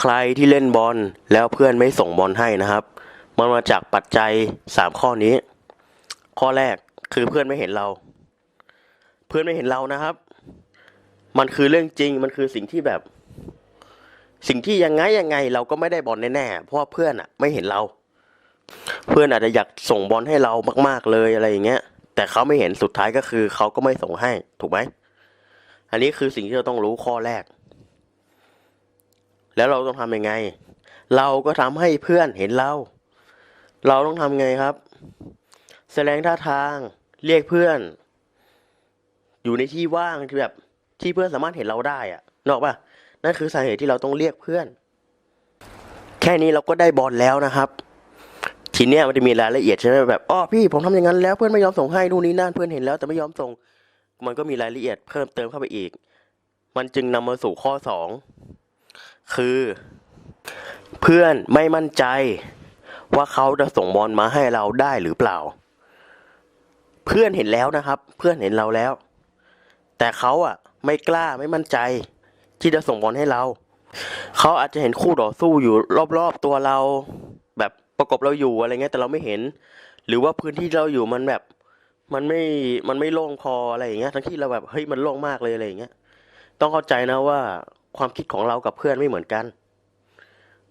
ใครที่เล่นบอลแล้วเพื่อนไม่ส่งบอลให้นะครับ มันมาจากปัจจัยสามข้อนี้ ข้อแรกคือเพื่อนไม่เห็นเรา เพื่อนไม่เห็นเรานะครับ มันคือเรื่องจริงมันคือสิ่งที่แบบ สิ่งที่ยังไงยังไง เราก็ไม่ได้บอลแน่ๆเพราะว่าเพื่อนอะไม่เห็นเรา เพื่อนอาจจะอยากส่งบอลให้เรามาก ๆเลยอะไรอย่างเงี้ย แต่เขาไม่เห็นสุดท้ายก็คือเขาก็ไม่ส่งให้ถูกไหมอันนี้คือสิ่งที่เราต้องรู้ข้อแรก แล้วเราต้องทำยังไง เราก็ทำให้เพื่อนเห็นเรา เราต้องทำไงครับ แสดงท่าทางเรียกเพื่อน อยู่ในที่ว่างที่แบบที่เพื่อนสามารถเห็นเราได้อะนอกปะนั่นคือสาเหตุที่เราต้องเรียกเพื่อน แค่นี้เราก็ได้บอลแล้วนะครับ ทีเนี้ยมันจะมีรายละเอียดใช่ไหมแบบอ๋อพี่ผมทำอย่างนั้นแล้วเพื่อนไม่ยอมส่งให้นู่นนี่นั่นเพื่อนเห็นแล้วแต่ไม่ยอมส่ง มันก็มีรายละเอียดเพิ่มเติมเข้าไปอีก มันจึงนำมาสู่ข้อสอง คือ เพื่อนไม่มั่นใจ ว่าเขาจะส่งบอลมาให้เราได้หรือเปล่า เพื่อนเห็นแล้วนะครับ เพื่อนเห็นเราแล้ว แต่เขาอะ ไม่กล้าไม่มั่นใจ ที่จะส่งบอลให้เรา เขาอาจจะเห็นคู่ต่อสู้อยู่รอบๆตัวเรา แบบประกบเราอยู่อะไรเงี้ยแต่เราไม่เห็น หรือว่าพื้นที่เราอยู่มันแบบมันไม่ มันไม่โล่งพออะไรอย่างเงี้ย ทั้งที่เราแบบ เฮ้ย มันโล่งมากเลยอะไรอย่างเงี้ย ต้องเข้าใจนะว่า ความคิดของเรากับเพื่อนไม่เหมือนกัน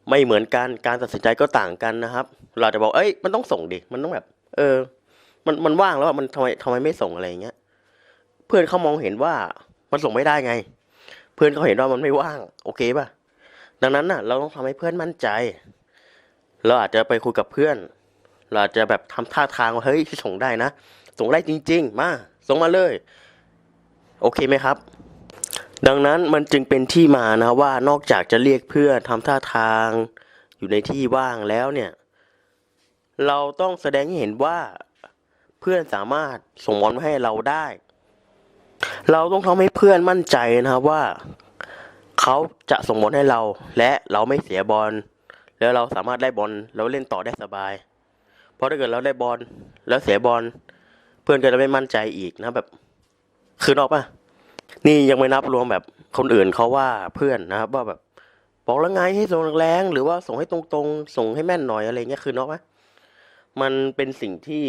ไม่เหมือนกันการตัดสินใจก็ต่างกันนะครับ เราจะบอกเอ้ยมันต้องส่งดิมันต้องแบบ เออ มันมันว่างแล้วมันทำไมทำไมไม่ส่งอะไรอย่างเงี้ย เพื่อนเขามองเห็นว่ามันส่งไม่ได้ไง เพื่อนเขาเห็นว่ามันไม่ว่าง โอเคป่ะดังนั้นน่ะ เราต้องทำให้เพื่อนมั่นใจ เราอาจจะไปคุยกับเพื่อน เราอาจจะแบบทำท่าทางว่าเฮ้ยส่งได้นะส่งได้จริง ๆ มาส่งมาเลย โอเคไหมครับ ดังนั้นมันจึงเป็นที่มานะว่านอกจากจะเรียกเพื่อนทำท่าทางอยู่ในที่ว่างแล้วเนี่ย เราต้องแสดงให้เห็นว่าเพื่อนสามารถส่งบอลมาให้เราได้ เราต้องทำให้เพื่อนมั่นใจนะครับว่าเขาจะส่งบอลให้เรา และเราไม่เสียบอล แล้วเราสามารถได้บอลแล้วเล่นต่อได้สบาย เพราะถ้าเกิดเราได้บอลแล้วเสียบอล เพื่อนก็จะไม่มั่นใจอีกนะแบบ คือนอกปะ นี่ยังไม่นับรวมแบบคนอื่นเขาว่าเพื่อนนะครับ ว่าแบบบอกแล้วไงให้ส่งแรงๆหรือว่าส่งให้ตรงๆ ส่งให้แม่นหน่อยอะไรเงี้ยคือนอกปะมันเป็นสิ่งที่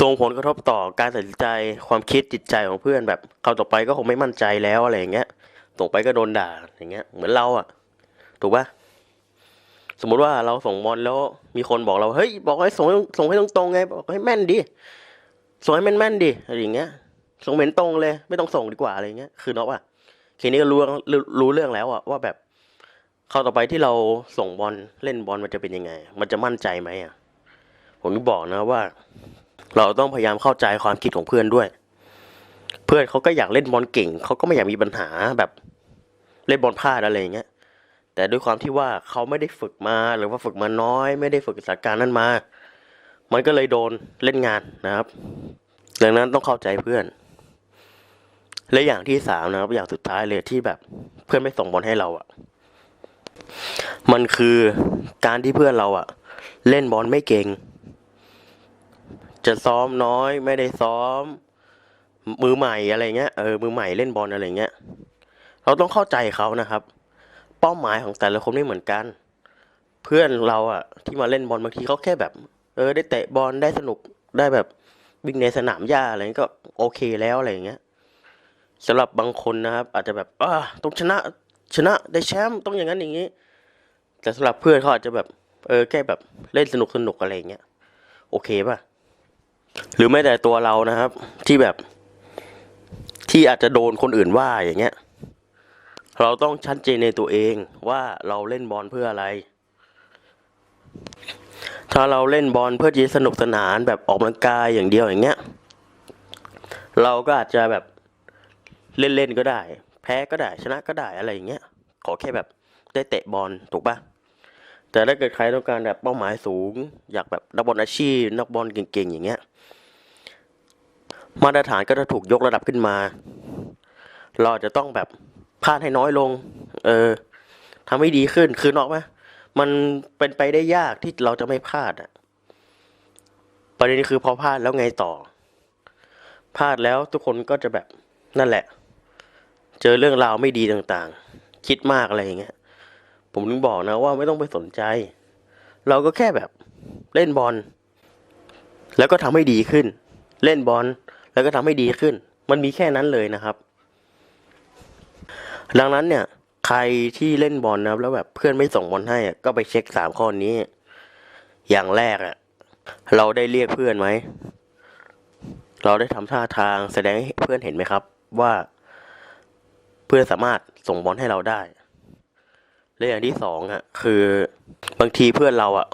ส่งผลกระทบต่อการตัดสินใจความคิดจิตใจของเพื่อนแบบเขาต่อไปก็คงไม่มั่นใจแล้วอะไรอย่างเงี้ยส่งไปก็โดนด่าอย่างเงี้ย เหมือนเราอะถูกปะสมมุติว่าเราส่งบอลแล้วมีคนบอกเราเฮ้ยบอกให้ส่งให้ส่งให้ตรงๆไงบอกให้แม่นดิส่งให้แม่นๆดิอะไรอย่างเงี้ย ส่งเหม็นตรงเลย ไม่ต้องส่งดีกว่าอะไรเงี้ยคือเนาะว่าทีนี้ก็รู้รู้เรื่องแล้วอะว่าแบบเข้าต่อไปที่เราส่งบอลเล่นบอลมันจะเป็นยังไง มันจะมั่นใจไหมอะผมบอกนะว่า เราต้องพยายามเข้าใจความคิดของเพื่อนด้วย เพื่อนเขาก็อยากเล่นบอลเก่งเขาก็ไม่อยากมีปัญหาแบบเล่นบอลพลาดอะไรอย่างเงี้ยแต่ด้วยความที่ว่าเขาไม่ได้ฝึกมาหรือว่าฝึกมาน้อย ไม่ได้ฝึกสถานการณ์นั้นมา มันก็เลยโดนเล่นงานนะครับ ดังนั้นต้องเข้าใจเพื่อน และอย่างที่สามนะครับอย่างสุดท้ายเลยที่แบบเพื่อนไม่ส่งบอลให้เราอะ่ะ มันคือการที่เพื่อนเราอะ่ะ เล่นบอลไม่เก่ง จะซ้อมน้อยไม่ได้ซ้อม มือใหม่อะไรเงี้ยเออมือใหม่เล่นบอลอะไรเงี้ยเราต้องเข้าใจเขานะครับ เป้าหมายของแต่ละคนไม่เหมือนกัน เพื่อนเราอะ่ะ ที่มาเล่นบอลบางทีเขาแค่แบบ เออ ได้เตะบอลได้สนุกได้แบบวิ่งในสนามหญ้าอะไรก็โอเคแล้วอะไรเงี้ย สำหรับบางคนนะครับ อาจจะแบบอ่าต้องชนะชนะได้แชมป์ต้องอย่างนั้นอย่างนี้ แต่สำหรับเพื่อนเขาอาจจะแบบ เออแค่แบบเล่นสนุกสนุกอะไรอย่างเงี้ยโอเคป่ะ หรือแม้แต่ตัวเรานะครับ ที่แบบ ที่อาจจะโดนคนอื่นว่าอย่างเงี้ย เราต้องชัดเจนในตัวเองว่าเราเล่นบอลเพื่ออะไร ถ้าเราเล่นบอลเพื่อที่สนุกสนานแบบออกกำลังกายอย่างเดียวอย่างเงี้ย เราก็อาจจะแบบ เล่นๆก็ได้ แพ้ก็ได้ชนะก็ได้อะไรอย่างเงี้ยขอแค่แบบได้เตะบอลถูกปะแต่ถ้าเกิดใครต้องการแบบเป้าหมายสูง อยากแบบนักบอลอาชีพนักบอลเก่งๆ อย่างเงี้ย มาตรฐานก็จะถูกยกระดับขึ้นมา เราจจะต้องแบบพลาดให้น้อยลง เออทำให้ดีขึ้นคือนอกไหมมันเป็นไปได้ยากที่เราจะไม่พลาดอะประเด็นคือพอพลาดแล้วไงต่อพลาดแล้วทุกคนก็จะแบบนั่นแหละ เจอเรื่องราวไม่ดีต่างๆ คิดมากอะไรอย่างเงี้ย ผมถึงบอกนะว่าไม่ต้องไปสนใจ เราก็แค่แบบเล่นบอล แล้วก็ทำให้ดีขึ้น เล่นบอลแล้วก็ทำให้ดีขึ้น มันมีแค่นั้นเลยนะครับ ดังนั้นเนี่ย ใครที่เล่นบอลนะครับ แล้วแบบเพื่อนไม่ส่งบอลให้ก็ไปเช็คสามข้อนี้ อย่างแรกอะเราได้เรียกเพื่อนไหม เราได้ทำท่าทางแสดงให้เพื่อนเห็นไหมครับ ว่า เพื่อสามารถส่งบอลให้เราได้และอย่างที่สองอะ คือบางทีเพื่อนเราอะ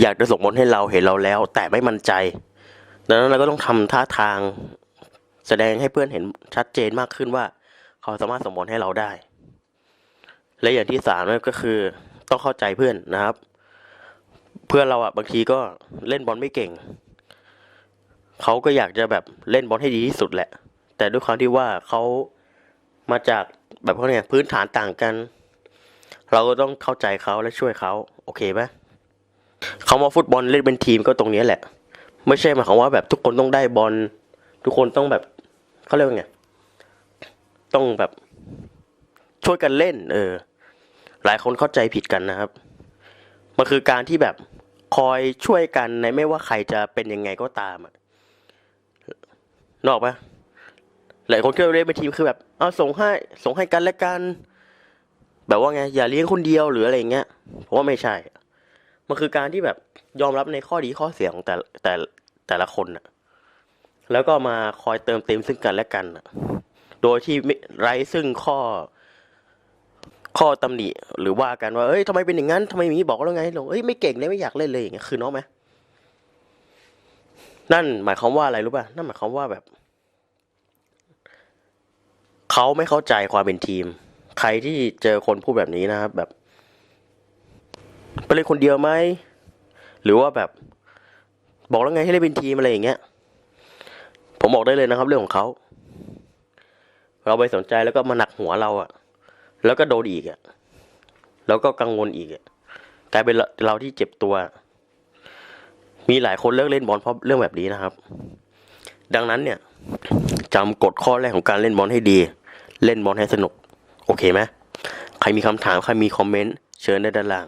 อยากจะส่งบอลให้เราเห็นเราแล้ว แต่ไม่มั่นใจดังนั้นเราก็ต้องทำท่าทาง แสดงให้เพื่อนเห็นชัดเจนมากขึ้นว่า เขาสามารถส่งบอลให้เราได้ และอย่างที่สามนั่นก็คือต้องเข้าใจเพื่อนนะครับ เพื่อนเราอะ บางทีก็เล่นบอลไม่เก่ง เขาก็อยากจะแบบเล่นบอลให้ดีที่สุดแหละ แต่ด้วยความที่ว่าเขา มาจากแบบเขาเนี่ยพื้นฐานต่างกัน เราก็ต้องเข้าใจเขาและช่วยเขาโอเคไหมเขามาฟุตบอลเล่นเป็นทีมก็ตรงนี้แหละ ไม่ใช่หมายความว่าแบบทุกคนต้องได้บอลทุกคนต้องแบบเขาเรียกว่าไงต้องแบบช่วยกันเล่น เออ หลายคนเข้าใจผิดกันนะครับ มันคือการที่แบบคอยช่วยกันในไม่ว่าใครจะเป็นยังไงก็ตามอะนออกปะ หลายคนที่เล่นเป็นทีมคือแบบเอาส่งให้ส่งให้กันและกัน แบบว่าไงอย่าเลี้ยงคนเดียวหรืออะไรเงี้ยเพราะว่าไม่ใช่ มันคือการที่แบบยอมรับในข้อดีข้อเสียของแต่แต่แต่ละคนน่ะแล้วก็มาคอยเติมเต็มซึ่งกันและกันนะโดยที่ไม่ไร้ซึ่งข้อ ข้อตำหนิหรือว่ากันว่าเอ้ยทำไมเป็นอย่างนั้นทำไมมีบอกแล้วไงหลงเอ้ยไม่เก่งเลยไม่อยากเล่นเลยอย่างเงี้ยคือน้องไหมนั่นหมายความว่าอะไรรู้ป่ะนั่นหมายความว่าแบบ เขาไม่เข้าใจความเป็นทีม ใครที่เจอคนพูดแบบนี้นะครับ แบบไปเล่นคนเดียวไหมหรือว่าแบบ บอกแล้วไงให้เล่นเป็นทีมอะไรอย่างเงี้ย ผมบอกได้เลยนะครับ เรื่องของเขาเราไปสนใจแล้วก็มาหนักหัวเราอะแล้วก็โดนอีกอะแล้วก็กังวลอีกอะกลายเป็นเราเราที่เจ็บตัว มีหลายคนเลิกเล่นบอลเพราะเรื่องแบบนี้นะครับ ดังนั้นเนี่ยจำกฎข้อแรกของการเล่นบอลให้ดี เล่นบอลให้สนุก โอเคไหมใครมีคำถาม ใครมีคอมเมนต์ เชิญได้ด้านล่าง